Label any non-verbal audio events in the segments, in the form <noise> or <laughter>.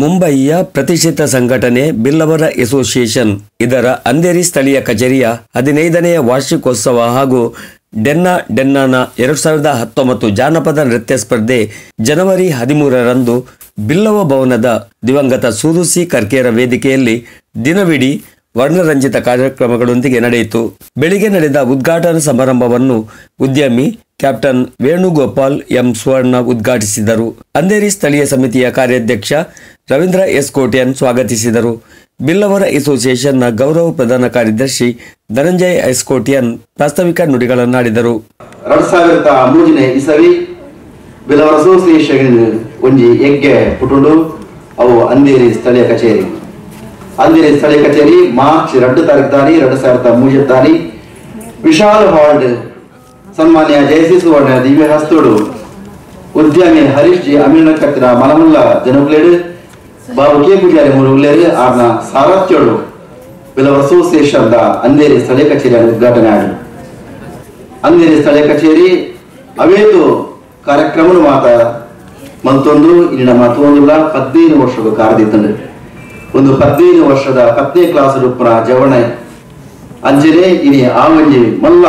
ಮುಂಬಯಿಯ ಪ್ರತಿಷ್ಠಿತ ಸಂಘಟನೆ ಬಿಲ್ಲವರ ಅಸೋಸಿಯೇಷನ್. ಇದರ ಅಂಧೇರಿ ಸ್ಥಳೀಯ ಕಚೇರಿಯ ಹದಿನೈದನೆಯ ವಾರ್ಷಿಕೋತ್ಸವ ಹಾಗೂ ಡೆನ್ನ ಡೆನ್ನಾನ ಎರಡು ಸಾವಿರದ ಹತ್ತೊಂಬತ್ತು ಜಾನಪದ ನೃತ್ಯ ಸ್ಪರ್ಧೆ ಜನವರಿ ಹದಿಮೂರರಂದು ಬಿಲ್ಲವ ಭವನದ ದಿವಂಗತ ಸೂರುಸಿ ಕರ್ಕೇರ ವೇದಿಕೆಯಲ್ಲಿ ದಿನವಿಡೀ ವರ್ಣರಂಜಿತ ಕಾರ್ಯಕ್ರಮಗಳೊಂದಿಗೆ ನಡೆಯಿತು. ಬೆಳಿಗ್ಗೆ ನಡೆದ ಉದ್ಘಾಟನಾ ಸಮಾರಂಭವನ್ನು ಉದ್ಯಮಿ ಕ್ಯಾಪ್ಟನ್ ವೇಣುಗೋಪಾಲ್ ಎಂ ಸುವರ್ಣ ಉದ್ಘಾಟಿಸಿದರು. ಅಂಧೇರಿ ಸ್ಥಳೀಯ ಸಮಿತಿಯ ಕಾರ್ಯಾಧ್ಯಕ್ಷ ರವೀಂದ್ರ ಎಸ್ ಕೋಟಿಯನ್ ಸ್ವಾಗತಿಸಿದರು. ಬಿಲ್ಲವರ ಅಸೋಸಿಯೇಷನ್ನ ಗೌರವ ಪ್ರಧಾನ ಕಾರ್ಯದರ್ಶಿ ಧನಂಜಯ ಎಸ್ ಕೋಟಿಯನ್ ಪ್ರಾಸ್ತಾವಿಕ ನುಡಿಗಳನ್ನಾಡಿದರು. ಅವು ಅಂದೇರಿ ಸ್ಥಳೀಯ ಕಚೇರಿ. ಅಂದೇರಿ ಸ್ಥಳೀಯ ಕಚೇರಿ ಮಾರ್ಚ್ ಎರಡು ತಾರೀಕು ದಾರಿ ವಿಶಾಲ್ ಹಾಲ್ಡ್ ಸನ್ಮಾನ್ಯ ಜಯಸಿ ಸುವರ್ಣ ದಿವ್ಯ ಹಸ್ತೋಡು, ಉದ್ಯಮಿ ಹರೀಶ್ ಜಿ ಅಮೀನ ಕತ್ತಿರ ಮಲಮಲ್ಲ ಜನಗುಲೇಡು ಬಾಬು ಕೆ ಪೂಜಾರಿ ಮೂರುಗುಲೇರು, ಆರ್ನ ಸಾರಥ್ಯೋಡು, ಬಿಲವರ ಅಸೋಸಿಯೇಷನ್ ಅಂದೇರಿ ಸ್ಥಳೀಯ ಕಚೇರಿಯನ್ನು ಉದ್ಘಾಟನೆ ಆಡಿ ಅಂದೇರಿ ಸ್ಥಳೀಯ ಕಚೇರಿ ಅವೇತು ಕಾರ್ಯಕ್ರಮ ಮಾತ ಮಂತೊಂದು ಇಲ್ಲಿನ ಮತ್ತೊಂದುಲ್ಲ, ಹದಿನೈದು ವರ್ಷದ ಕಾರ್ಯದಿತ್ತಂಡು ಒಂದು ಹದಿನೈದು ವರ್ಷದ ಹತ್ತನೇ ಕ್ಲಾಸ್ ರೂಪನ ಜವಣೆ, ಅಂಜನೆ, ಇನಿ ಆ ಒಂಜಿ ಮಲ್ಲ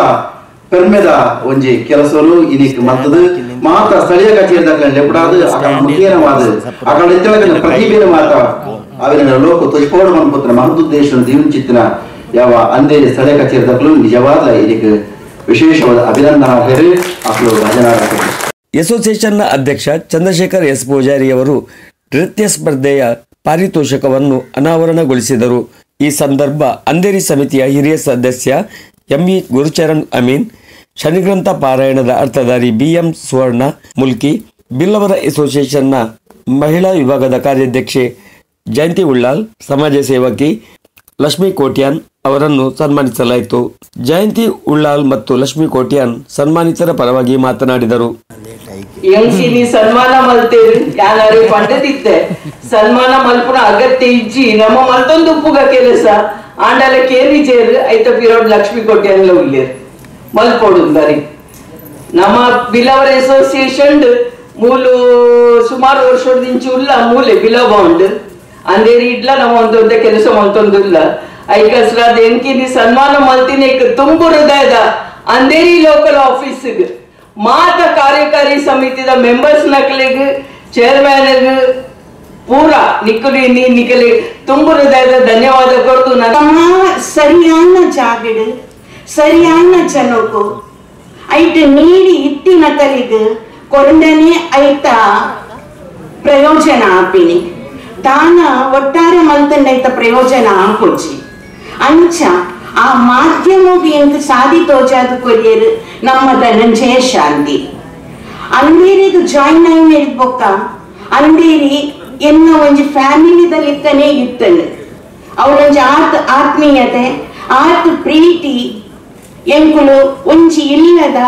ಪೆರ್ಮೆದ ಒಂಜಿ ಕೆಲಸಲು ಇನಿಕ್ ಮತ್ತದು ಮಾತ ಸ್ಥಳೀಯ ಕಚೇರಿದಾಗ ಲೆಪಡಾದು ಅಕಲ ಮುಖೇನವಾದ ಅಕಲ ಇತ್ತಲಕನ ಪ್ರತಿಭೆನ ಮಾತ ಅವಿನ ಲೋಕ ತುಷ್ಪೋಡು ಮನ್ಪುತ್ರ ಮಹದುದ್ದೇಶ ದೀವಿಂಚಿತ್ತಿನ ಯಾವ ಅಂದೇರಿ ಸ್ಥಳೀಯ ಕಚೇರಿದಾಗಲೂ ನಿಜವಾದ ವಿಶೇಷವಾದ ಅಕಲು ಭಜನಾರ್ಹರು ಅಸೋಸಿಯೇಷನ್ನ ಅಧ್ಯಕ್ಷ ಚಂದ್ರಶೇಖರ್ ಎಸ್ ಪೂಜಾರಿಯವರು ನೃತ್ಯ ಸ್ಪರ್ಧೆಯ ಪಾರಿತೋಷಕವನ್ನು ಅನಾವರಣಗೊಳಿಸಿದರು. ಈ ಸಂದರ್ಭ ಅಂಧೇರಿ ಸಮಿತಿಯ ಹಿರಿಯ ಸದಸ್ಯ ಎಂಇ ಗುರುಚರಣ್ ಅಮೀನ್, ಶನಿಗ್ರಂಥ ಪಾರಾಯಣದ ಅರ್ಥಧಾರಿ ಬಿಎಂ ಸುವರ್ಣ ಮುಲ್ಕಿ, ಬಿಲ್ಲವರ ಅಸೋಸಿಯೇಷನ್ನ ಮಹಿಳಾ ವಿಭಾಗದ ಕಾರ್ಯಾಧ್ಯಕ್ಷೆ ಜಯಂತಿ ಉಳ್ಳಾಲ್ ಸಮಾಜ ಸೇವಕಿ ಲಕ್ಷ್ಮೀ ಕೋಟ್ಯಾನ್ ಅವರನ್ನು ಸನ್ಮಾನಿಸಲಾಯಿತು. ಜಯಂತಿ ಉಳ್ಳಾಲ್ ಮತ್ತು ಲಕ್ಷ್ಮೀ ಕೋಟ್ಯಾನ್ ಸನ್ಮಾನಿತರ ಪರವಾಗಿ ಮಾತನಾಡಿದರು. ಸನ್ಮಾನ ಮಲ್ಪುನ ಅಗತ್ಯ ಇಜ್ಜಿ, ನಮ್ಮ ಉಪ್ಪುಗ ಕೆಲಸ ಆಂಡಲ ಕೇರಿಜೇರು ಐತ ಪಿರೋಡ್ ಲಕ್ಷ್ಮಿ ಕೊಟ್ಟೆ ಅಲ್ಲ ಉಳ್ಳೇರು ಮಲ್ಪೋಡು ದಾರಿ. ನಮ್ಮ ಬಿಲವರ್ ಅಸೋಸಿಯೇಷನ್ ಮೂಲು ಸುಮಾರು ವರ್ಷದಿಂದ ಉಲ್ಲ ಮೂಲೆ ಬಿಲೋ ಉಂಡು ಅಂದೇರಿ ಇಡ್ಲ ನಮ್ಮ ಕೆಲಸ ಮಲ್ತೊಂದು ಇಲ್ಲ ಐಕಸ್ರಾದ ನಿ ಸನ್ಮಾನ ಮಲ್ತಿನಿ ತುಂಬು ಹೃದಯದ ಅಂದೇರಿ ಲೋಕಲ್ ಆಫೀಸಿಗೆ ಮಾತ ಕಾರ್ಯಕಾರಿ ಸಮಿತಿದ ಮೆಂಬರ್ಸ್ ನಕಲಿಗೆ ಚೇರ್ಮನ್ ಪೂರ ನಿಕ್ಕಲಿ ನೀ ನಿಕ್ಕಲಿ ತುಂಬ ಹೃದಯದ ಧನ್ಯವಾದ ಕೊಡ್ತು ನನ್ನ ತಮ್ಮ ಸರಿಯಾನ ಜಾಗಡು ಸರಿಯಾನ ಜನಕ್ಕೂ ಐಟ್ ನೀಡಿ ಇಟ್ಟಿನ ತಲಿಗ್ ಕೊಂಡನೆ ಐತ ಪ್ರಯೋಜನ ಆಪಿನಿ. ದಾನ ಒಟ್ಟಾರೆ ಮಲ್ತಂಡ ಐತ ಪ್ರಯೋಜನ ಆಪೋಚಿ ಅಂಚ ಆ ಮಾಧ್ಯಮವು ಸಾದಿ ತೋಜಾದು ಕೊರಿಯರು ನಮ್ಮ ಧನಂಜಯ ಶಾಂತಿ. ಅಂದೇರಿದು ಜಾಯಿನ್ ಆಯ್ನ ಬೊಕ್ಕ ಅಂದೇರಿ ಎನ್ನ ಒಂಜಿ ಫ್ಯಾಮಿಲಿದಲ್ಲಿಕ್ಕನೆ ಇತ್ತನು ಅವಳೊಂಜಿ ಆತ್, ಆತ್ಮೀಯತೆ, ಆತ್ ಪ್ರೀತಿ ಎಂಕುಲು ಒಂಜಿ ಇಲ್ಲದ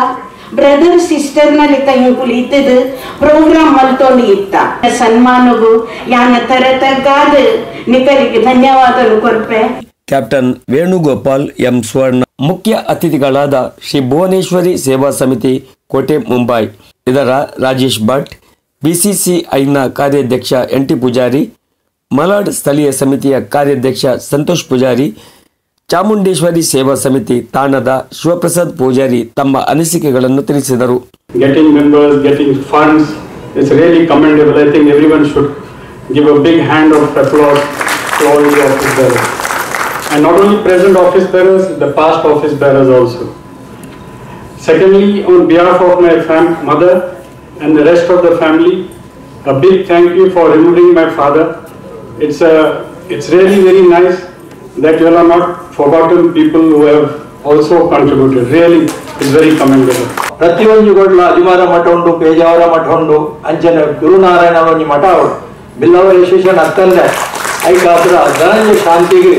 ಬ್ರದರ್ ಸಿಸ್ಟರ್ನಲ್ಲಿ ಎಂಕುಲು ಇದ್ದದು ಪ್ರೋಗ್ರಾಮ್ ಮಲ್ತೊಂಡು ಇತ್ತ. ಸನ್ಮಾನಗು ಯಾನ ತರ ತಗ್ಗಾದ ನಿಖರಿಗೆ ಧನ್ಯವಾದಗಳು ಕೊರ್ಪೆ. ಕ್ಯಾಪ್ಟನ್ ವೇಣುಗೋಪಾಲ್ ಎಂ ಸುವರ್ಣ, ಮುಖ್ಯ ಅತಿಥಿಗಳಾದ ಶ್ರೀ ಭುವನೇಶ್ವರಿ ಸೇವಾ ಸಮಿತಿ, ಕೋಟೆ, ಮುಂಬೈ. ಇದರ ರಾಜೇಶ್ ಭಟ್ ಬಿಸಿಸಿಐನ ಕಾರ್ಯಾಧ್ಯಕ್ಷ ಎನ್ ಟಿ ಪೂಜಾರಿ ಮಲಾಡ್ ಸ್ಥಳೀಯ ಸಮಿತಿಯ ಕಾರ್ಯಾಧ್ಯಕ್ಷ ಸಂತೋಷ್ ಪೂಜಾರಿ ಚಾಮುಂಡೇಶ್ವರಿ ಸೇವಾ ಸಮಿತಿ ತಾಣದ ಶಿವಪ್ರಸಾದ್ ಪೂಜಾರಿ ತಮ್ಮ ಅನಿಸಿಕೆಗಳನ್ನು ತಿಳಿಸಿದರು getting members, getting funds. It's really commendable. I think everyone should give a big hand of applause to all the office bearers And not only present office bearers the past office bearers also. Secondly, on behalf of my fam mother and the rest of the family, a big thank you for remembering my father. It's a, it's really very nice that you are not forgotten people who have also contributed. Really, it's very commendable. ಪ್ರತಿಯೊಂದು ಗೊಡ್ಲ ಅದಿಮಾರ ಮಠ ಉಂಡು ಪೇಜಾವರ ಮಠ ಉಂಡು ಅಂಚನೆ ಗುರುನಾರಾಯಣ ಒಂಜಿ ಮಠ ಉಂಡು ಬಿಲ್ಲವರ ಯಶಸ್ಸನ ಅತ್ತಲ್ಲೇ ಐಕಾದ್ರ ಧನಂಜಯ ಶಾಂತಿಗೆ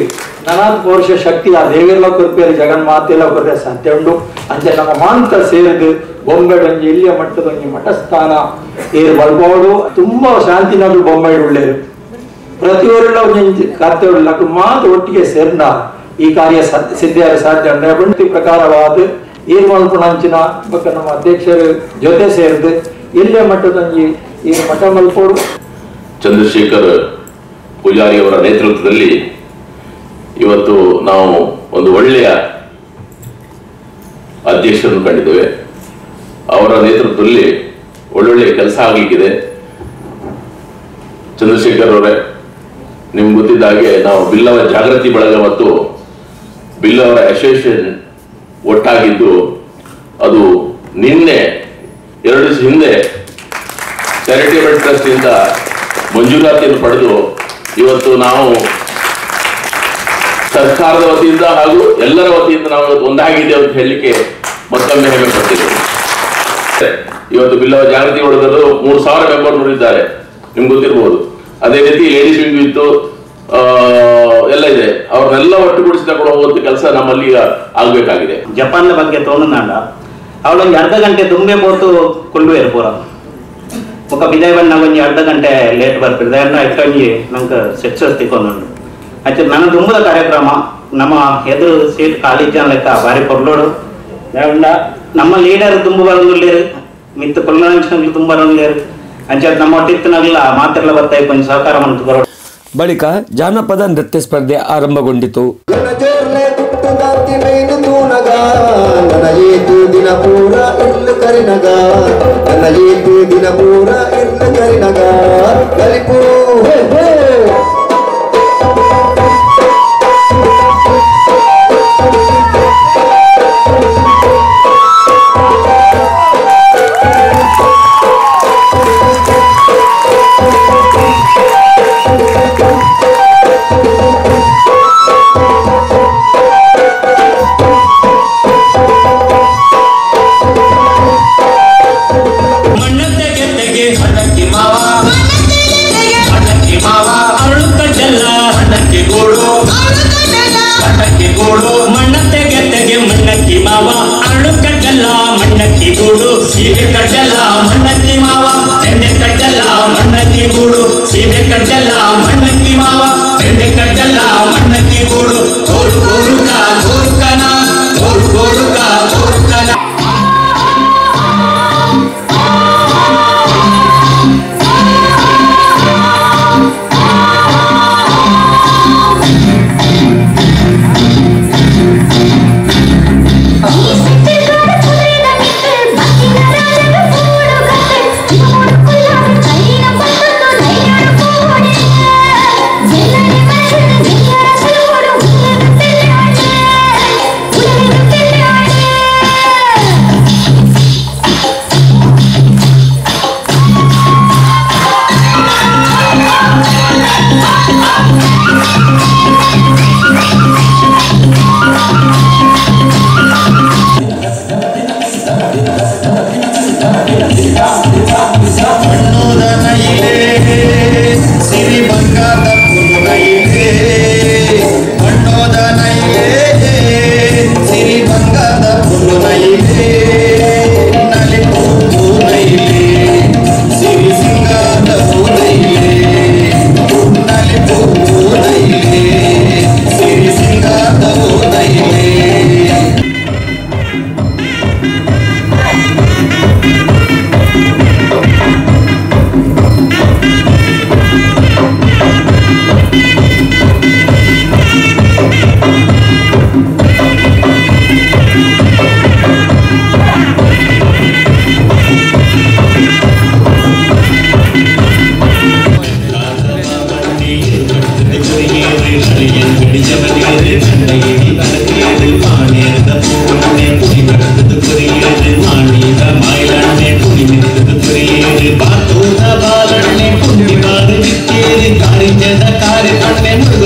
ನನಾತ್ ಪೌರುಷ ಶಕ್ತಿ ಆ ದೇವಿರ್ಲ jagan ಜಗನ್ಮಾತೆಲ್ಲ ಕೊರ್ರೆ ಸಾಧ್ಯ ಉಂಡು ಅಂಚೆ ನಮ್ಮ ಮಾಂತ ಬೊಂಬೆ ಒಂಜಿ ಇಲ್ಲಿಯ ಮಟ್ಟದೊಂಜಿ ಮಠಸ್ಥಾನ ಏರು ಬಲ್ಬೋಡು, ತುಂಬಾ ಶಾಂತಿನಾದ್ರು ಬೊಂಬೆ ಉಳ್ಳೇರು ಪ್ರತಿಯೊಂದು ಒಂಜಿ ಕರ್ತವ್ಯ ಮಾತು ಒಟ್ಟಿಗೆ ಸೇರ್ನ. ಈ ಕಾರ್ಯ ಸಿದ್ಧ ಸಾಧ್ಯ ಅಂದ್ರೆ ಬುಂಟಿ ಪ್ರಕಾರವಾದ ಏನ್ ಮಲ್ಪುಣಂಚಿನ ಬೊಕ್ಕ ನಮ್ಮ ಅಧ್ಯಕ್ಷರು ಜೊತೆ ಸೇರಿದು ಇಲ್ಲೇ ಮಟ್ಟದೊಂಜಿ ಈ ಮಠ ಮಲ್ಪೋಡು ಚಂದ್ರಶೇಖರ್ ಪೂಜಾರಿ ಅವರ ನೇತೃತ್ವದಲ್ಲಿ ಇವತ್ತು ನಾವು ಒಂದು ಒಳ್ಳೆಯ ಅಧ್ಯಕ್ಷರನ್ನು ಕಂಡಿದ್ದೇವೆ. ಅವರ ನೇತೃತ್ವದಲ್ಲಿ ಒಳ್ಳೊಳ್ಳೆ ಕೆಲಸ ಆಗಲಿಕ್ಕಿದೆ. ಚಂದ್ರಶೇಖರ್ ಅವರೇ, ನಿಮ್ಗೆ ಗೊತ್ತಿದ್ದ ಹಾಗೆ ನಾವು ಬಿಲ್ಲವ ಜಾಗೃತಿ ಬಳಗ ಮತ್ತು ಬಿಲ್ಲವರ ಅಸೋಸಿಯೇಷನ್ ಒಟ್ಟಾಗಿದ್ದು ಅದು ನಿನ್ನೆ, ಎರಡು ಹಿಂದೆ ಚಾರಿಟೇಬಲ್ ಟ್ರಸ್ಟ್ ಇಂದ ಮಂಜೂರಾತಿಯನ್ನು ಪಡೆದು ಇವತ್ತು ನಾವು ಸರ್ಕಾರದ ವತಿಯಿಂದ ಹಾಗೂ ಎಲ್ಲರ ವತಿಯಿಂದ ನಾವು ಒಂದಾಗಿದೆ ಅಂತ ಹೇಳಲಿಕ್ಕೆ ಮತ್ತೊಮ್ಮೆ ಹೆಮ್ಮೆ ಪಡ್ತಿದ್ದೇವೆ ಇವತ್ತು ಬಿಲ್ಲವ ಜಾಗೃತಿ ಹೊಡೆದಲು ಮೂರು ಸಾವಿರ ಮೆಂಬರ್ಗಳು ಇದ್ದಾರೆ ನಿಮ್ಗೆ ಗೊತ್ತಿರಬಹುದು ಅದೇ ರೀತಿ ಲೇಡೀಸ್ ವಿಂಗ್ ಇತ್ತು ಎಲ್ಲ ಇದೆ. ಅವ್ರನ್ನೆಲ್ಲ ಒಟ್ಟುಗೂಡಿಸಿ ತಗೊಂಡು ಹೋಗುವಂತ ಕೆಲಸ ನಮ್ಮಲ್ಲಿ ಆಗ್ಬೇಕಾಗಿದೆ. ಜಪಾನ್ ಬಗ್ಗೆ ತೋಣನಾಡ. ಅವಳೊಂದು ಅರ್ಧ ಗಂಟೆ ತುಂಬೆ ಬೋತು ಕೊಂಡು ಇರ್ಬೋರ? ಒಬ್ಬ ಬಿದಾಯ್ ಬಣ್ಣ ಒಂದು ಅರ್ಧ ಗಂಟೆ ಲೇಟ್ ಬರ್ತಿದ್ದೆ. ಅಣ್ಣ ಇಟ್ಕೊಂಡು ನಂಗೆ ಸಕ್ಸಸ್ ತಿಕ್ಕೊಂಡು ಆಯ್ತು ನನ್ನ ತುಂಬದ ಕಾರ್ಯಕ್ರಮ ನಮ್ಮ ಎದುರು ಸೀಟ್ ಖಾಲಿ ಜನ ಲೆಕ್ಕ ಭಾರಿ ಪೊರ್ಲೋಡು ನಮ್ಮ ಲೀಡರ್ ತುಂಬ ಬರೋದಿಲ್ಲೇರು ಮಿತ್ತ ಕೊಲ್ಲಂಚನಲ್ಲಿ ತುಂಬ ಬರೋದಿಲ್ಲೇರು ಅಂಚೆ ನಮ್ಮ ಒಟ್ಟಿತ್ತಿನಾಗಲ್ಲ ಮಾತೆಲ್ಲ ಬರ್ತಾ ಕೊಂಚ ಸಹಕಾರ ಮಾಡ್ತು ಬಳಿಕ ಜಾನಪದ ನೃತ್ಯ ಸ್ಪರ್ಧೆ ಆರಂಭಗೊಂಡಿತು. ಜನಜೋರ್ಲೆ ಗುಟ್ಟುದಾತಿ ಮೇನು ತೂನಗ ನನ್ನ ಏತು ದಿನ ಪೂರ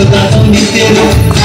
cidadão inteiro.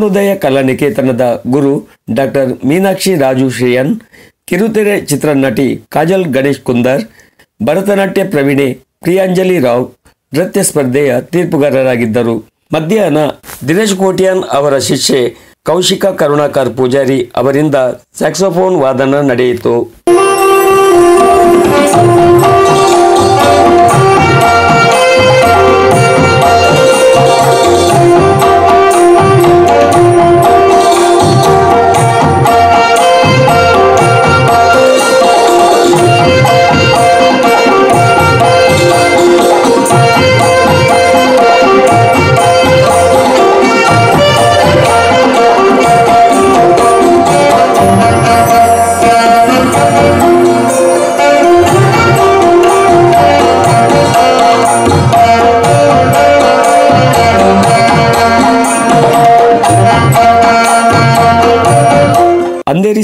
ಜ್ಞಾನೋದಯ ಕಲಾನಿಕೇತನದ ಗುರು ಡಾಕ್ಟರ್ ಮೀನಾಕ್ಷಿ ರಾಜು ಶ್ರೇಯನ್, ಕಿರುತೆರೆ ಚಿತ್ರನಟಿ ಕಾಜಲ್ ಗಣೇಶ್ ಕುಂದರ್, ಭರತನಾಟ್ಯ ಪ್ರವೀಣೆ ಪ್ರಿಯಾಂಜಲಿ ರಾವ್, ನೃತ್ಯ ಸ್ಪರ್ಧೆಯ ತೀರ್ಪುಗಾರರಾಗಿದ್ದರು. ಮಧ್ಯಾಹ್ನ ದಿನೇಶ್ ಕೋಟಿಯಾನ್ ಅವರ ಶಿಷ್ಯೆ ಕೌಶಿಕ ಕರುಣಾಕರ್ ಪೂಜಾರಿ ಅವರಿಂದ ಸ್ಯಾಕ್ಸೋಫೋನ್ ವಾದನ ನಡೆಯಿತು.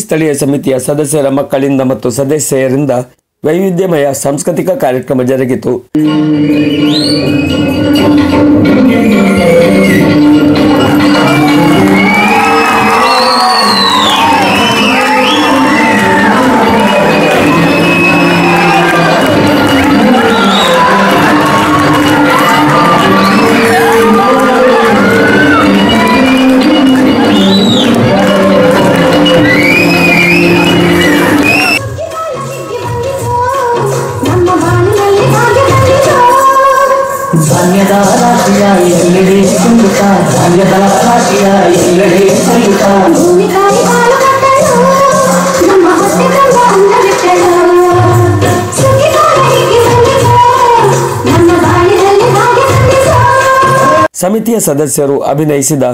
ಸ್ಥಳೀಯ ಸಮಿತಿಯ ಸದಸ್ಯರ ಮಕ್ಕಳಿಂದ ಮತ್ತು ಸದಸ್ಯರಿಂದ ವೈವಿಧ್ಯಮಯ ಸಾಂಸ್ಕೃತಿಕ ಕಾರ್ಯಕ್ರಮ ಜರುಗಿತು. ಸಮಿತಿಯ ಸದಸ್ಯರು ಅಭಿನಯಿಸಿದ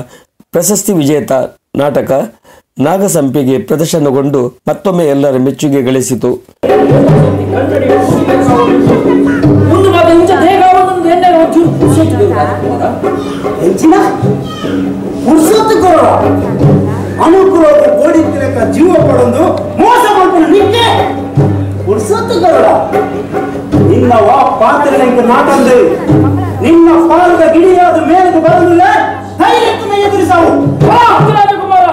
ಪ್ರಶಸ್ತಿ ವಿಜೇತ ನಾಟಕ ನಾಗಸಂಪಿಗೆ ಪ್ರದರ್ಶನಗೊಂಡು ಮತ್ತೊಮ್ಮೆ ಎಲ್ಲರ ಮೆಚ್ಚುಗೆ ಗಳಿಸಿತು. ಜೀವ ಪಡೊಂದು ಮೋಸ ಮಾಡ್ಕೊಂಡು ಕೊಡೋಣ ನಿನ್ನ ವಾ ಪಾತ್ರಗಳಿಗೆ ಮಾತಂದು ನಿನ್ನ ಪಾತ್ರದ ಗಿಳಿಯಾದ ಮೇಲಕ್ಕೆ ಬರಲಿಲ್ಲ ಧೈರ್ಯಕ್ಕೆ ಎದುರಿಸವು ರಾಜಕುಮಾರ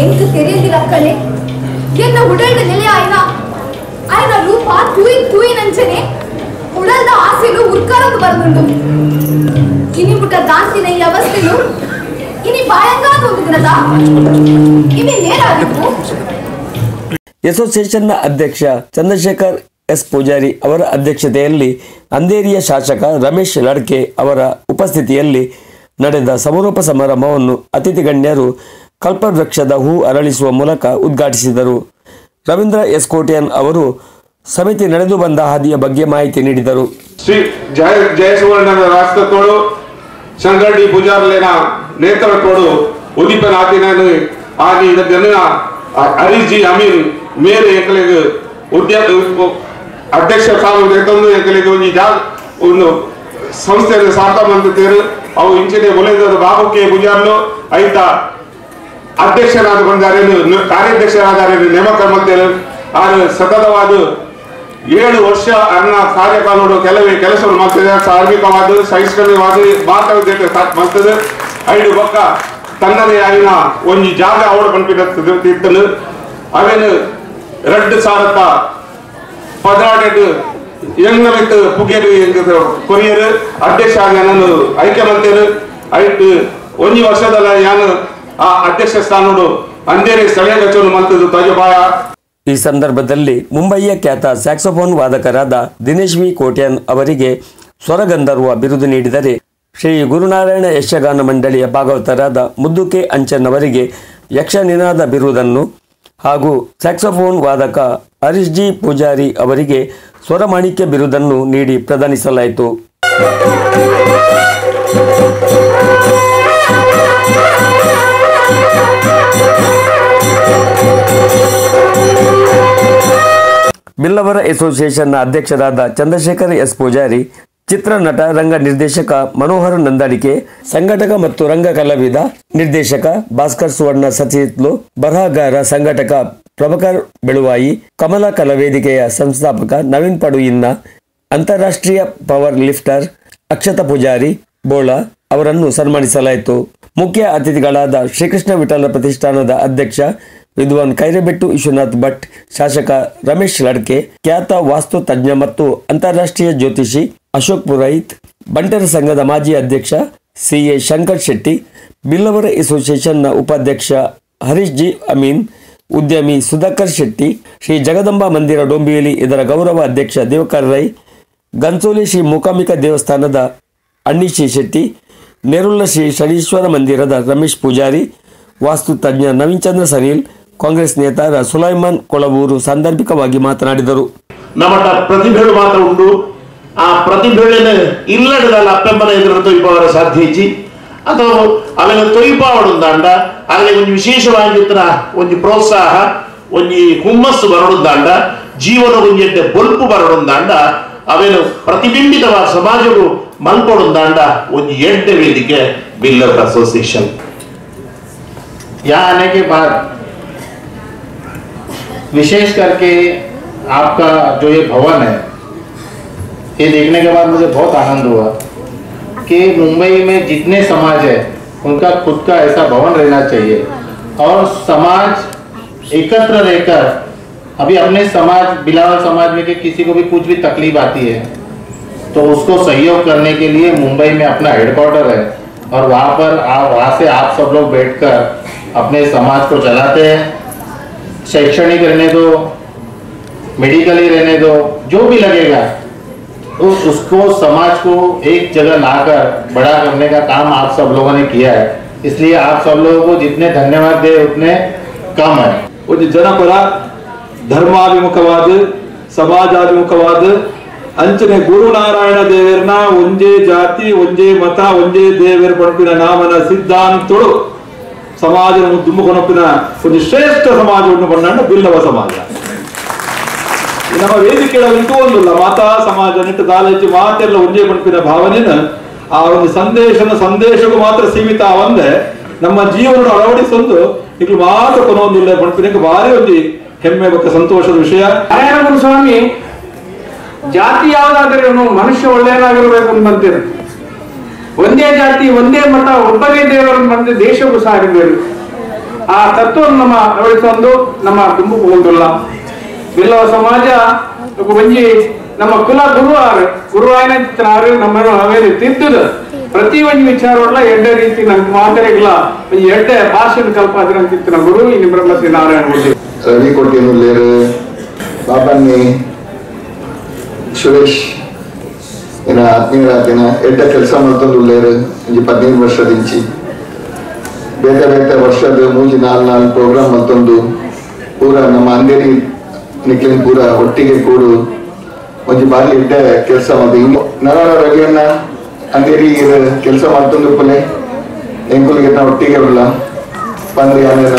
எனக்கு தெரியல அக்களே என்ன உடல் நிலையாயினா ஆயினா ரூபா தூய் தூய் நினைச்சனே ಎಲ್ಲ ಆಸೆలు ಅಸೋಸಿಯೇಷನ್ನ ಅಧ್ಯಕ್ಷ ಚಂದ್ರಶೇಖರ್ ಎಸ್ ಪೂಜಾರಿ ಅವರ ಅಧ್ಯಕ್ಷತೆಯಲ್ಲಿ ಅಂಧೇರಿಯ ಶಾಸಕ ರಮೇಶ್ ಲಡ್ಕೆ ಅವರ ಉಪಸ್ಥಿತಿಯಲ್ಲಿ ನಡೆದ ಸಮಾರೋಪ ಸಮಾರಂಭವನ್ನು ಅತಿಥಿ ಗಣ್ಯರು ಕಲ್ಪವೃಕ್ಷದ ಹೂ ಅರಳಿಸುವ ಮೂಲಕ ಉದ್ಘಾಟಿಸಿದರು. ರವೀಂದ್ರ ಎಸ್ ಕೋಟಿಯನ್ ಅವರು ಸಮಿತಿ ನಡೆದು ಬಂದ ಹಾದಿಯ ಬಗ್ಗೆ ಮಾಹಿತಿ ನೀಡಿದರು. ಶ್ರೀ ಜಯ ಜಯಸುವರ್ಣನ ರಾಷ್ಟ್ರತೋಡು ಶಂಗಡಿ ಪೂಜಾರ್ಲೆನ ನೇತೃತ್ವಡು ಉದಿಪನ ಆತಿನನು ಆಗಿ ಅರಿಜಿ ಅಮೀನ್ ಮೇಲೆ ಎಕಲೆಗೆ ಉದ್ಯೋಗ ಅಧ್ಯಕ್ಷ ಸ್ಥಾನ ನೇತಂದು ಎಕಲೆಗೆ ಒಂದು ಜಾಗ, ಒಂದು ಸಂಸ್ಥೆಯನ್ನು ಸಾರ್ಥ ಮಂದಿರು ಅವು ಇಂಚಿನ ಒಲೆದ ಬಾಬು ಕೆ ಪೂಜಾರ್ಲು ಐತ ಅಧ್ಯಕ್ಷರಾದ ಬಂದಾರೇನು ಕಾರ್ಯಾಧ್ಯಕ್ಷರಾದಾರೇನು ನೇಮಕ ಮತ್ತೆ ಆರು ಸತತವಾದ ಏಳು ವರ್ಷ ಅನ್ನ ಕಾರ್ಯಕಾಲ ಕೆಲವೇ ಕೆಲಸವನ್ನು ಮಾಡ್ತಿದೆ. ಕಾರ್ಮಿಕವಾದದ್ದು ಶೈಕ್ಷಣಿಕವಾದದ್ದು ಮಾತಾಡೋದಕ್ಕೆ ಮಾಡ್ತದೆ. ಐದು ಪಕ್ಕ ತನ್ನದೇ ಆಗಿನ ಒಂದು ಜಾಗ ಅವರ ಬಂದ್ಬಿಟ್ಟಿರ್ತದೆ. ಅವೇನು ರಡ್ಡು ಸಾರತ್ತ ಪದಾಡೆಟ್ಟು ಎಂಗಲಿಟ್ಟು ಪುಗೆರು ಕೊರಿಯರು ಅಧ್ಯಕ್ಷ ಆಗಿ ನಾನು ಆಯ್ಕೆ ಮಾಡ್ತೇನೆ ಐದು, ಒಂದು ವರ್ಷದಲ್ಲ ಯಾನು ಆ ಅಧ್ಯಕ್ಷ ಸ್ಥಾನಡು ಅಂದೇರಿ ಸ್ಥಳೀಯ ಕಚೇರಿ ಮಾಡ್ತಿದ್ದು ತಜಬಾಯ ಈ ಸಂದರ್ಭದಲ್ಲಿ ಮುಂಬಯಿಯ ಖ್ಯಾತ ಸ್ಯಾಕ್ಸೋಫೋನ್ ವಾದಕರಾದ ದಿನೇಶ್ ವಿ ಕೋಟ್ಯಾನ್ ಅವರಿಗೆ ಸ್ವರಗಂಧರ್ವ ಬಿರುದು ನೀಡಿದರೆ ಶ್ರೀ ಗುರುನಾರಾಯಣ ಯಕ್ಷಗಾನ ಮಂಡಳಿಯ ಭಾಗವತರಾದ ಮುದ್ದುಕೆ ಅಂಚನ್ ಅವರಿಗೆ ಯಕ್ಷ ನಿನಾದ ಬಿರುದನ್ನು ಹಾಗೂ ಸ್ಯಾಕ್ಸೋಫೋನ್ ವಾದಕ ಹರೀಶ್ ಜಿ ಪೂಜಾರಿ ಅವರಿಗೆ ಸ್ವರಮಾಣಿಕ್ಯ ಬಿರುದನ್ನು ನೀಡಿ ಪ್ರದಾನಿಸಲಾಯಿತು. ಬಿಲ್ಲವರ ಅಸೋಸಿಯೇಷನ್ನ ಅಧ್ಯಕ್ಷರಾದ ಚಂದ್ರಶೇಖರ್ ಎಸ್ ಪೂಜಾರಿ ಚಿತ್ರನಟ ರಂಗ ನಿರ್ದೇಶಕ ಮನೋಹರ್ ನಂದಾಡಿಕೆ, ಸಂಘಟಕ ಮತ್ತು ರಂಗ ಕಲಾವಿದ ನಿರ್ದೇಶಕ ಭಾಸ್ಕರ್ ಸುವರ್ಣ ಸಚಿತ್ಲು ಬರಹಗಾರ, ಸಂಘಟಕ ಪ್ರಭಾಕರ್ ಬೆಳುವಾಯಿ, ಕಮಲಾ ಕಲಾ ವೇದಿಕೆಯ ಸಂಸ್ಥಾಪಕ ನವೀನ್ ಪಡುಯಿನ್ನ, ಅಂತಾರಾಷ್ಟ್ರೀಯ ಪವರ್ ಲಿಫ್ಟರ್ ಅಕ್ಷತ ಪೂಜಾರಿ ಬೋಳ ಅವರನ್ನು ಸನ್ಮಾನಿಸಲಾಯಿತು. ಮುಖ್ಯ ಅತಿಥಿಗಳಾದ ಶ್ರೀಕೃಷ್ಣ ವಿಠಲ ಪ್ರತಿಷ್ಠಾನದ ಅಧ್ಯಕ್ಷ ವಿದ್ವಾನ್ ಕೈರೆಬೆಟ್ಟು ವಿಶ್ವನಾಥ್ ಭಟ್, ಶಾಸಕ ರಮೇಶ್ ಲಡ್ಕೆ, ಖ್ಯಾತ ವಾಸ್ತು ತಜ್ಞ ಮತ್ತು ಅಂತಾರಾಷ್ಟ್ರೀಯ ಜ್ಯೋತಿಷಿ ಅಶೋಕ್ ಪುರೋಹಿತ್, ಬಂಟರ ಸಂಘದ ಮಾಜಿ ಅಧ್ಯಕ್ಷ ಸಿ ಎ ಶಂಕರ್ ಶೆಟ್ಟಿ, ಬಿಲ್ಲವರ ಅಸೋಸಿಯೇಷನ್ನ ಉಪಾಧ್ಯಕ್ಷ ಹರೀಶ್ ಜಿ ಅಮೀನ್, ಉದ್ಯಮಿ ಸುಧಾಕರ್ ಶೆಟ್ಟಿ, ಶ್ರೀ ಜಗದಂಬಾ ಮಂದಿರ ಡೊಂಬಿಯಲ್ಲಿ ಇದರ ಗೌರವ ಅಧ್ಯಕ್ಷ ದೇವಕರ್ ರೈ, ಗನ್ಸೋಲಿ ಶ್ರೀ ಮೂಕಾಂಬಿಕಾ ದೇವಸ್ಥಾನದ ಅಣ್ಣಿಶ್ರೀ ಶೆಟ್ಟಿ, ನೆರುಳ್ಳ ಶ್ರೀ ಶನೀಶ್ವರ ಮಂದಿರದ ರಮೇಶ್ ಪೂಜಾರಿ, ವಾಸ್ತು ತಜ್ಞ ನವೀನ್ ಚಂದ್ರ ಸನೀಲ್ ಕಾಂಗ್ರೆಸ್ ನೇತಾರ ಸುಲೈಮಾನ್ ಕೊಳವೂರು ಸಾಂದರ್ಭಿಕವಾಗಿ ಮಾತನಾಡಿದರು. ನಮ್ಮ ಪ್ರತಿಭೆಗಳು ಮಾತ್ರ ಉಂಟು ಆ ಪ್ರತಿಭೆಗಳನ್ನ ಇಲ್ಲಡದಲ್ಲ ಅಪ್ಪೆಮ್ಮನ ಎದುರು ತೊಯ್ಪವರ ಸಾಧ್ಯ ಅಥವಾ ಅಥವಾ ಅಲ್ಲಿನ ತೊಯ್ಪಾವಡುಂದಾಂಡ ಅಲ್ಲಿ ಒಂದು ವಿಶೇಷವಾಗಿ ಒಂದು ಪ್ರೋತ್ಸಾಹ ಒಂದು ಹುಮ್ಮಸ್ಸು ಬರಡುಂದಾಂಡ ಜೀವನ ಒಂದಿಯಂತೆ ಬಲ್ಪು ಬರಡು ದಾಂಡ ಅವೇನು ಪ್ರತಿಬಿಂಬಿತವಾದ ಸಮಾಜವು ಮಲ್ಕೊಡುಂದಾಂಡ ಒಂದು ಎಡ್ಡೆ ವೇದಿಕೆ ಬಿಲ್ಲರ್ ಅಸೋಸಿಯೇಷನ್ ಯಾನೆಗೆ विशेष करके आपका जो ये भवन है, ये देखने के बाद मुझे बहुत आनंद हुआ कि मुंबई में जितने समाज है, उनका खुद का ऐसा भवन रहना चाहिए। और समाज एकत्र रहकर, अभी अपने समाज, बिलावल समाज में कि किसी को भी कुछ भी तकलीफ़ आती है तो उसको सहयोग करने के लिए मुंबई में अपना हेडक्वार्टर है। और वहाँ पर आप, वहाँ से आप सब लोग बैठकर अपने समाज को चलाते हैं। शैक्षणिक रहने दो मेडिकली रहने दो जो भी लगेगा उस उसको समाज को एक जगह लाकर बड़ा करने का काम आप सब लोगों ने किया है इसलिए आप सब लोगों को जितने धन्यवाद दे उतने कम है ಒಂದು ಜನಪರ ಧರ್ಮಾಭಿಮುಖವಾದ ಸಮಾಜಾಭಿಮುಖವಾದ ಅಂಚನೆ ಗುರುನಾರಾಯಣ ದೇವರನ ಒಂದೇ ಜಾತಿ ಒಂದೇ ಮತ ಒಂದೇ ದೇವರ ಪಣಪಿನ ನಾಮನ ಸಿದ್ಧಾಂತಗಳು ಸಮಾಜದ ದುಮ್ಮುಕೊನಪ್ಪಿನ ಒಂದು ಶ್ರೇಷ್ಠ ಸಮಾಜವನ್ನು ಬಂಡ ಬಿಲ್ಲವ ಸಮಾಜ. ನಮ್ಮ ವೇದಿಕೆಗಳಲ್ಲಿ ಒಂದು ಮಾತಾ ಸಮಾಜ, ನಿಟ್ಟು ದಾಲಚಿ ಮಾತೆಲ್ಲ ಒಂದೇ ಪಣಪಿನ ಭಾವನೆನ, ಆ ಒಂದು ಸಂದೇಶನ ಸಂದೇಶಕ್ಕೂ ಮಾತ್ರ ಸೀಮಿತ ಒಂದೇ, ನಮ್ಮ ಜೀವನ ಅಳವಡಿಸೊಂದು ಇಲ್ಲಿ ಮಾತ್ರ ಕೊನೊಂದಿಲ್ಲ ಪಣಪಿನ ಭಾರಿ ಒಂದು ಹೆಮ್ಮೆ ಬಗ್ಗೆ ಸಂತೋಷದ ವಿಷಯ. ನಾರಾಯಣ ಸ್ವಾಮಿ ಜಾತಿ ಯಾವುದಾದ್ರೂ ಮನುಷ್ಯ ಒಳ್ಳೆಯದಾಗಿರ್ಬೇಕು ಅಂತಂತೀರಿ ಒಂದೇ ಜಾತಿ, ಒಂದೇ ಮತ, ಒಬ್ಬನೇ ದೇವರು ಬಂದು ದೇಶವು ಸಾರಿದರು ಆ ತತ್ವವನ್ನು ನಮ್ಮ ಅಳವಡಿಸೊಂದು ನಮ್ಮ ತುಂಬು ಹೋಗಲ್ಲ ಎಲ್ಲ ಸಮಾಜ ಒಂಜಿ ನಮ್ಮ ಕುಲ ಗುರುವಾರು ಗುರುವಾಯನ ಚಿತ್ರಾರು ನಮ್ಮನ್ನು ಅವೇ ತಿದ್ದುದ ಪ್ರತಿ ಒಂದು ವಿಚಾರವಲ್ಲ ಎಡ್ಡೆ ರೀತಿ ನಂಗೆ ಮಾತಾಡಿಲ್ಲ ಎಡ್ಡೆ ಭಾಷಣ ಕಲ್ಪಾದ್ರೆ ಅಂತಿತ್ತು ಗುರು, ಇನ್ನು ಬ್ರಹ್ಮಶ್ರೀ ನಾರಾಯಣ ಗುರು. ರವಿ ಕೊಟ್ಟಿನುಲ್ಲೇರು ಬಾಬನ್ನಿ, ಸುರೇಶ್. ಏನ ಆತ್ಮೀಯರಾತೇನ ಎಡ್ಡ ಕೆಲಸ ಮಾಡ್ತಂದುಲ್ಲೇರು ಒಂಜಿ ಹದಿನೈದು ವರ್ಷದಿಂಚಿ ಬೇತೆ ಬೇತೆ ವರ್ಷದ ಮೂಜಿ ನಾಲ್ ನಾಲ್ ಪ್ರೋಗ್ರಾಮ್ ಮತ್ತೊಂದು ಪೂರ ನಮ್ಮ ಅಂದೇರಿ ನಿಕ್ಲಿನ ಪೂರ ಒಟ್ಟಿಗೆ ಕೂಡು ಒಂಜಿ ಬಾರಿ ಎಡ್ಡ ಕೆಲಸ ಮಾಡಿ ಹಿಂಗೆ ನರಳ ರವಿಯನ್ನ ಅಂದೇರಿ ಕೆಲಸ ಮಾಡ್ತಂದು ಪುಲೆ ಎಂಕುಲಿಗೆ ಒಟ್ಟಿಗೆ ಉಳ್ಳ. ಪಂದ್ರಿ ಆಮೇಲೆ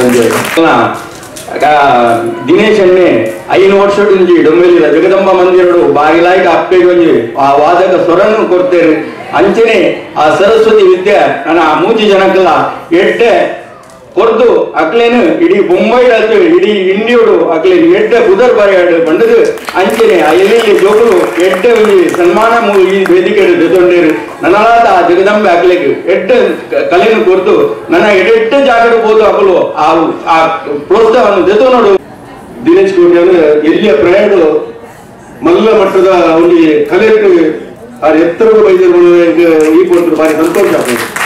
ದಿನೇಶ್ ಅಣ್ಣೆ ಐನು ವರ್ಷದ ಒಂಜಿ ಡೊಂಬೆಲಿದ ಜಗದಂಬ ಮಂದಿರಡು ಬಾಗಿಲಾಯ್ಕ ಅಪ್ಪೆ ಒಂಜಿ ಆ ವಾದಕ ಸ್ವರನ್ನು ಕೊಡ್ತೇನೆ ಅಂಚನೆ ಆ ಸರಸ್ವತಿ ವಿದ್ಯೆ, ನನ್ನ ಮೂಜಿ ಜನಕ್ಕಲ್ಲ ಎಡ್ಡೆ ಕೊರ್ದು ಅಕ್ಲೇನು ಇಡೀ ಆತು ಇಡೀ ಇಂಡಿಯೋಡು ಅಕ್ಲೇನು ಎಡ್ಡೆ ಬುಧರ್ ಆಡ ಬಂಡದು ಅಂಚನೆ ಎಲ್ಲಿ ಎಡ್ಡೆ ಒಂಜಿ ಸನ್ಮಾನ ಈ ವೇದಿಕೆ ಜೊತೊಂಡೇರು ನನ್ನಾದ ಆ ಜಗದಂಬೆ ಅಕ್ಲೇಗೆ ಎಡ್ಡೆ ಕಲೆಯನ್ನು ಕೊರ್ದು ನನ್ನ ಎಡೆಟ್ಟ ಜಾಗಡು ಹೋದು ಅಕಲು ಆ ಆ ಪ್ರೋತ್ಸಾಹವನ್ನು ಜೊತೆ ನೋಡು. ದಿನೇಶ್ ಕೋಟಿ ಎಲ್ಲಿಯ ಪ್ರಯಾಣ ಮಲ್ಲ ಮಟ್ಟದ ಒಂದು ಕಲೆಟ್ಟು ಆ ಎತ್ತರದ ಬೈದರು ಈ ಕೊಟ್ಟರು ಭಾರಿ ಸಂತೋಷ ಆಗ್ತದೆ.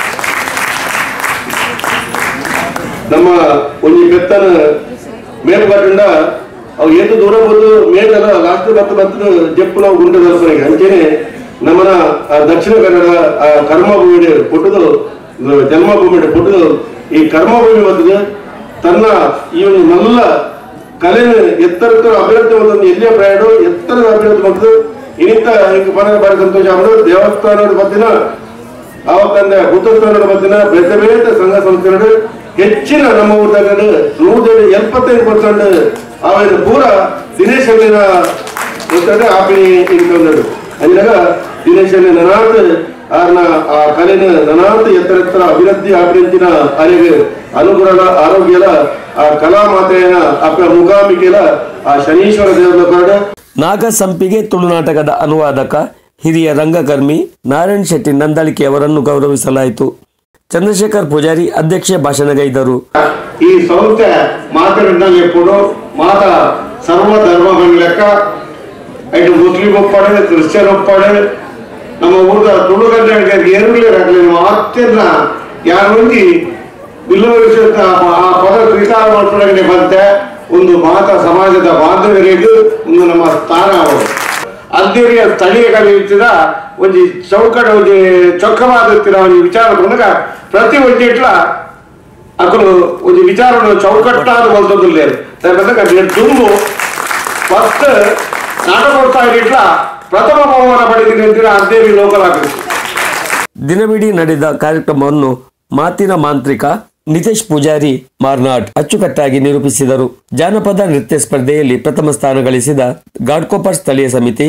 ನಮ್ಮ ಒಂದು ಬೆತ್ತನ ಮೇಲ್ಗಟ್ಟಂಡ ಅವು ಎಂದು ದೂರ ಬಂದು ಮೇಲೆಲ್ಲ ಲಾಸ್ಟ್ ಬತ್ತ ಬತ್ತ ಜಪ್ಪು ನಾವು ಗುಂಡ ತಲುಪನೆಗೆ ಅಂಚೆನೆ ನಮ್ಮನ ದಕ್ಷಿಣ ಕನ್ನಡ, ಆ ಕರ್ಮಭೂಮಿ ಕೊಟ್ಟದು ಜನ್ಮಭೂಮಿ ಪುಟ್ಟದು ಈ ಕರ್ಮಭೂಮಿ ಬರ್ತದೆ ತನ್ನ ಈ ಒಂದು ಮಲ್ಲ ಕಲೆ ಎತ್ತರಕ್ಕೆ ಅಭಿವೃದ್ಧಿ ಒಂದು ಎಲ್ಲಿಯ ಪ್ರಯಾಣ, ಎತ್ತರದ ಅಭಿವೃದ್ಧಿ ಬಂದು ಇನ್ನಿತ ಹಿಂಗೆ ಮನೆ ಬಾರಿ ಸಂತೋಷ ಅವರು ದೇವಸ್ಥಾನದ ಬತ್ತಿನ ಅವತ್ತಂದ ಬುದ್ಧಸ್ಥಾನ ಬತ್ತಿನ ಬೇರೆ ಬೇರೆ ಸಂಘ ಸಂಸ್ಥೆಗಳು ಹೆಚ್ಚಿನ ನಮ್ಮ ಊರದಾಗ ನೂರ ಎಪ್ಪತ್ತೈದು ಪರ್ಸೆಂಟ್ ಅವೇನು ಪೂರ ದಿನೇಶ್ ಅಲ್ಲಿನ ಆಪಿನಿ ಇನ್ಕೊಂಡರು ಅಂದಾಗ ದಿನೇಶ್ ಅಲ್ಲಿ ನನಾತ್ ಆರ್ನ ಆ ಕಲೆನ ನನಾತ್ ಎತ್ತರ ಎತ್ತರ ಅಭಿವೃದ್ಧಿ ಅಭಿವೃದ್ಧಿನ ಅರಿವೆ ಅನುಗ್ರಹ ಆರೋಗ್ಯಲ ಆ ಕಲಾ ಮಾತೆಯ ಅಪ್ಪ ಮುಗಾಮಿಕೆಲ ಆ ಶನೀಶ್ವರ ದೇವರ ಕರಡ ನಾಗ ಸಂಪಿಗೆ ತುಳುನಾಟಕದ ಅನುವಾದಕ ಹಿರಿಯ ರಂಗಕರ್ಮಿ ನಾರಾಯಣ್ ಶೆಟ್ಟಿ ನಂದಳಿಕೆ ಅವರನ್ನು ಗೌರವಿಸಲಾಯಿತು. ಚಂದ್ರಶೇಖರ್ ಪೂಜಾರಿ ಅಧ್ಯಕ್ಷ ಭಾಷಣಗೈದರು. ಈ ಸಂಸ್ಥೆ ಮಾತಾಡಿನಲ್ಲಿ ಎಪ್ಪಡು ಮಾತ ಸರ್ವ ಧರ್ಮ ಲೆಕ್ಕ. ಐಟು ಮುಸ್ಲಿಂ ಒಪ್ಪಾಡು, ಕ್ರಿಶ್ಚಿಯನ್ ಒಪ್ಪಾಡು, ನಮ್ಮ ಊರದ ತುಳುಗನ್ನಡಿಗೆ ಏರ್ಮಿಲೇರಾಗಲಿ ಅತ್ಯಂತ ಯಾರೊಂದು ವಿಲೋವಿಸ ಆ ಪದ ಸ್ವೀಕಾರ ಮಾಡ್ಕೊಳ್ಳೋಕೆ ಬಂತೆ. ಒಂದು ಮಾತ ಸಮಾಜದ ಬಾಂಧವ್ಯರಿಗೂ ಒಂದು ನಮ್ಮ ಸ್ಥಾನ ಅವರು. ಅಲ್ಲಿಯ ಸ್ಥಳೀಯ ಕಲಿಯುತ್ತಿದ್ದ ಒಂದು ಒಂದು ತಿರ ಒಂದು ವಿಚಾರ ಬಂದಾಗ ಪ್ರತಿ ಒಂದು ಇಟ್ಲ ಅಕಲು ಒಂದು ವಿಚಾರವನ್ನು ಚೌಕಟ್ಟಾದ ಬಲ್ತದಿಲ್ಲ ಬಂದಾಗ ತುಂಬು ಫಸ್ಟ್ ನಾಟಕೋತ್ಸವ ಇಟ್ಲ ಪ್ರಥಮ ಬಹುಮಾನ ಪಡೆದಿದೆ ಅಂತೀರ? ಅದ್ದೇರಿ ಲೋಕಲ್ ಆಗಬೇಕು ದಿನವಿಡೀ ನಡೆದ ಕಾರ್ಯಕ್ರಮವನ್ನು ಮಾತಿನ ಮಾಂತ್ರಿಕ ನಿತೇಶ್ ಪೂಜಾರಿ ಮಾರ್ನಾಡ್ ಅಚ್ಚುಕಟ್ಟಾಗಿ ನಿರೂಪಿಸಿದರು. ಜಾನಪದ ನೃತ್ಯ ಸ್ಪರ್ಧೆಯಲ್ಲಿ ಪ್ರಥಮ ಸ್ಥಾನ ಗಳಿಸಿದ ಗಾಡ್ಕೋಪರ್ ಸ್ಥಳೀಯ ಸಮಿತಿ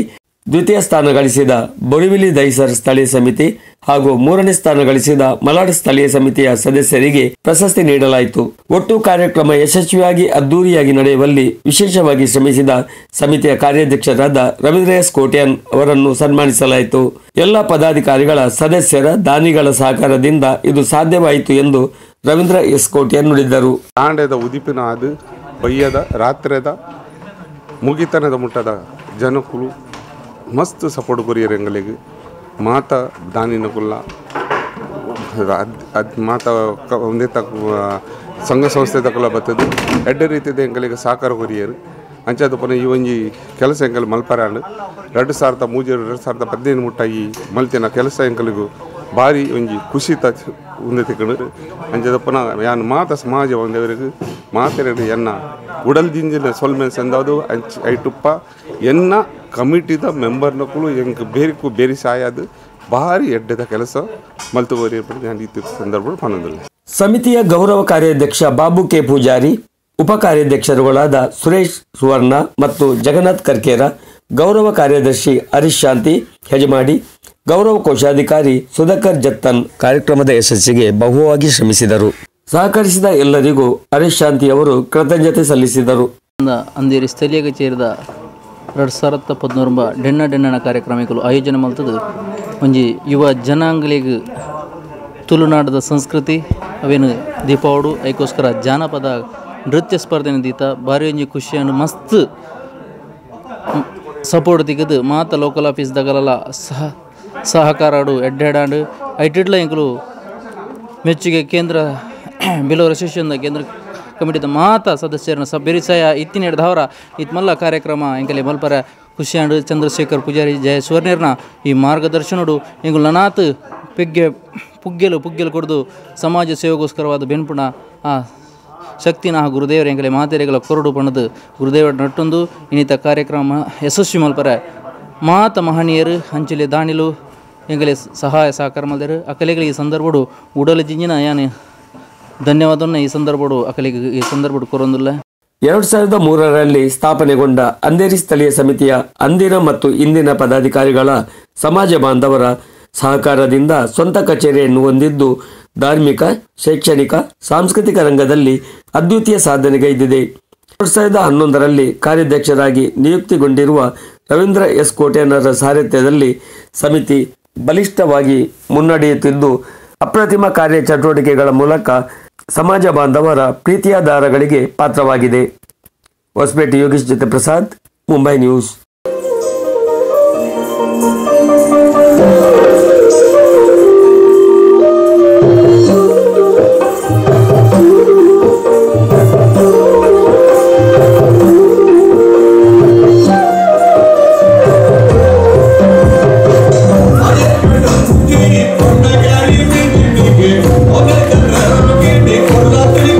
ದ್ವಿತೀಯ ಸ್ಥಾನ ಗಳಿಸಿದ ಬೊರಿವಿಲಿ ದೈಸರ್ ಸ್ಥಳೀಯ ಸಮಿತಿ ಹಾಗೂ ಮೂರನೇ ಸ್ಥಾನ ಗಳಿಸಿದ ಮಲಾಡ್ ಸ್ಥಳೀಯ ಸಮಿತಿಯ ಸದಸ್ಯರಿಗೆ ಪ್ರಶಸ್ತಿ ನೀಡಲಾಯಿತು. ಒಟ್ಟು ಕಾರ್ಯಕ್ರಮ ಯಶಸ್ವಿಯಾಗಿ ಅದ್ದೂರಿಯಾಗಿ ನಡೆಯುವಲ್ಲಿ ವಿಶೇಷವಾಗಿ ಶ್ರಮಿಸಿದ ಸಮಿತಿಯ ಕಾರ್ಯಾಧ್ಯಕ್ಷರಾದ ರವೀಂದ್ರ ಎಸ್ ಕೋಟ್ಯಾನ್ ಅವರನ್ನು ಸನ್ಮಾನಿಸಲಾಯಿತು. ಎಲ್ಲ ಪದಾಧಿಕಾರಿಗಳ ಸದಸ್ಯರ ದಾನಿಗಳ ಸಹಕಾರದಿಂದ ಇದು ಸಾಧ್ಯವಾಯಿತು ಎಂದು ರವೀಂದ್ರ ಎಸ್ ಕೋಟ್ಯಾನ್ ನುಡಿದರು. ತಾಂಡೆದ ಉದಿಪಿನ ಅದು ಬಯ್ಯದ ರಾತ್ರದ, ಮುಗಿತನದ ಮುಟ್ಟದ ಜನಕುಲು ಮಸ್ತ್ ಸಪೋರ್ಟ್ ಕೊರಿಯರ್ ಎಂಗಳಿಗೆ ಮಾತ ದಾನಿನ ಕುಲ್ಲ ಮಾತ ಒಂದೇ ತಕ್ಕ ಸಂಘ ಸಂಸ್ಥೆ ತಕೊಲ್ಲ ಬರ್ತದೆ ಎಡ್ಡೆ ರೀತಿದ ಎಂಗಳಿಗೆ ಸಹಕಾರ ಕೊರಿಯರು. ಅಂಚಾದ ಪುನಃ ಈ ಒಂಜಿ ಕೆಲಸ ಎಂಕಲ್ ಮಲ್ಪರಾಂಡ್. ಎರಡು ಸಾವಿರದ ಮೂಜಿ ಎರಡು ಸಾವಿರದ ಹದಿನೈದು ಮುಟ್ಟ ಈ ಮಲ್ತಿನ ಕೆಲಸ ಎಂಕಲಿಗೂ ಭಾರಿ ಒಂಜಿ ಖುಷಿ ತ ಉಂದೆ ತಿಕ್ಕಂಡು ಅಂಚದ ಪುನಃ ಯಾನ್ ಮಾತ ಸಮಾಜ ಒಂದವರೆಗೂ ಮಾತೆರಡು ಎನ್ನ ಉಡಲ್ ದಿಂಜಿನ ಸೊಲ್ಮೆನ್ ಸಂದಾದು ಐಟುಪ್ಪ, ಎನ್ನ ಕಮಿಟಿದ ಮೆಂಬರ್ನಕ್ಕೂ ಹೆಂಗೆ ಬೇರಿಕು ಬೇರೆ ಸಾಯದು ಭಾರಿ ಎಡ್ಡದ ಕೆಲಸ ಮಲ್ತುವರಿ ನಾನು ಈ ಸಂದರ್ಭ ಸಮಿತಿಯ ಗೌರವ ಕಾರ್ಯಾಧ್ಯಕ್ಷ ಬಾಬು ಕೆ ಪೂಜಾರಿ, ಉಪ ಕಾರ್ಯಾಧ್ಯಕ್ಷರುಗಳಾದ ಸುರೇಶ್ ಸುವರ್ಣ ಮತ್ತು ಜಗನ್ನಾಥ್ ಕರ್ಕೇರ, ಗೌರವ ಕಾರ್ಯದರ್ಶಿ ಹರೀಶ್ ಶಾಂತಿ ಹೆಜಮಾಡಿ ಗೌರವ ಕೋಶಾಧಿಕಾರಿ ಸುಧಾಕರ್ ಜತ್ತನ್ ಕಾರ್ಯಕ್ರಮದ ಯಶಸ್ಸಿಗೆ ಬಹುವಾಗಿ ಶ್ರಮಿಸಿದರು. ಸಹಕರಿಸಿದ ಎಲ್ಲರಿಗೂ ಹರೀಶ್ ಶಾಂತಿ ಅವರು ಕೃತಜ್ಞತೆ ಸಲ್ಲಿಸಿದರು. ಅಂದೇರಿ ಸ್ಥಳೀಯ ಕಚೇರಿದ ಎರಡು ಸಾವಿರದ ಪದ್ನೂರಂಬ ಡೆಣ್ಣ ಕಾರ್ಯಕ್ರಮಗಳು ಆಯೋಜನೆ ಮಾಡ್ತದೆ. ಒಂಜಿ ಯುವ ಜನಾಂಗಲಿಗ್ ತುಳುನಾಡದ ಸಂಸ್ಕೃತಿ, ಅವೇನು ದೀಪಾವಳು ಅದಕ್ಕೋಸ್ಕರ ಜಾನಪದ ನೃತ್ಯ ಸ್ಪರ್ಧೆನ ದೀತ ಭಾರಿ ಒಂಜಿ ಖುಷಿಯನ್ನು ಮಸ್ತ್ ಸಪೋರ್ಟ್ ತೆಗೆದು ಮಾತ ಲೋಕಲ್ ಆಫೀಸ್ ದಗಲಲ್ಲ ಸಹ ಸಹಕಾರ ಎಡ್ಡೆಡಾಂಡು ಐಟಿಡ್ಲ ಎಂಕಲು ಮೆಚ್ಚುಗೆ ಕೇಂದ್ರ <clears throat> ಬಿಲೋರ್ ಅಸೋಸಿಯೇಷನ್ದ ಕೇಂದ್ರ ಕಮಿಟಿದ ಮಾತ ಸದಸ್ಯರನ್ನು ಸ, ಬೆರಿಸಾಯ ಇತ್ತಿನ ಹಿಡಿದವರ ಇತ್ಮಲ್ಲ ಇತ್ ಮಲ್ಲ ಕಾರ್ಯಕ್ರಮ ಎಂಕಲೆ ಮಲ್ಪರ ಖುಷಿಯಾಂಡು ಚಂದ್ರಶೇಖರ್ ಪೂಜಾರಿ ಜಯ ಸುವರ್ಣರ್ನ ಈ ಮಾರ್ಗದರ್ಶನಡು ಎಂಗಳು ನನಾತ್ ಪೆಗ್ಗೆ, ಪುಗ್ಗೆಲು ಪುಗ್ಗೆಲು ಕೊಡ್ದು ಸಮಾಜ ಸೇವೆಗೋಸ್ಕರವಾದ ಬೆನ್ಪುಣ ಆ ಶಕ್ತಿನ ಗುರುದೇವರ ಎಂಕಲೆ ಮಾತೆರೆಗಳ ಕೊರಡು ಪಣದು ಗುರುದೇವರ ನಟ್ಟೊಂದು ಇನ್ನಿತ ಕಾರ್ಯಕ್ರಮ ಯಶಸ್ವಿ ಮಲ್ಪರ. ಮಾತ ಮಹನೀಯರು ಹಂಚಲೆ ದಾಣಿಲು ಎಂಗಲೆ ಸಹಾಯ ಸಹಕಾರ ಮಲ್ದರು. ಅಕಲೆಗಳಿಗೆ ಸಂದರ್ಭಡು ಉಡಲ ಜಿಂಜಿನ ಯಾನೆ ಧನ್ಯವಾದವನ್ನು ಈ ಸಂದರ್ಭಡು ಅಕಲಿಗೆ ಈ ಸಂದರ್ಭಡು ಕೊರೊಂದಿಲ್ಲ ಎರಡು ಸಾವಿರದ ಮೂರರಲ್ಲಿ ಸ್ಥಾಪನೆಗೊಂಡ ಅಂದೇರಿ ಸ್ಥಳೀಯ ಸಮಿತಿಯ ಅಂದಿನ ಮತ್ತು ಇಂದಿನ ಪದಾಧಿಕಾರಿಗಳ ಸಮಾಜ ಬಾಂಧವರ ಸಹಕಾರದಿಂದ ಸ್ವಂತ ಕಚೇರಿಯನ್ನು ಹೊಂದಿದ್ದು ಧಾರ್ಮಿಕ, ಶೈಕ್ಷಣಿಕ, ಸಾಂಸ್ಕೃತಿಕ ರಂಗದಲ್ಲಿ ಅದ್ವಿತೀಯ ಸಾಧನೆಗೈದಿದೆ ಎರಡು ಸಾವಿರದ ಹನ್ನೊಂದರಲ್ಲಿ ಕಾರ್ಯಾಧ್ಯಕ್ಷರಾಗಿ ನಿಯುಕ್ತಿಗೊಂಡಿರುವ ರವೀಂದ್ರ ಎಸ್ ಕೋಟೆನರ ಸಾರಥ್ಯದಲ್ಲಿ ಸಮಿತಿ ಬಲಿಷ್ಠವಾಗಿ ಮುನ್ನಡೆಯುತ್ತಿದ್ದು, ಅಪ್ರತಿಮ ಕಾರ್ಯ ಚಟುವಟಿಕೆಗಳ ಮೂಲಕ ಸಮಾಜ ಬಾಂಧವರ ಪ್ರೀತಿಯ ದಾರಗಳಿಗೆ ಪಾತ್ರವಾಗಿದೆ. ಹೊಸಪೇಟೆ ಯೋಗೇಶ್ ಜೊತೆ Prasad Mumbai news. They forgot to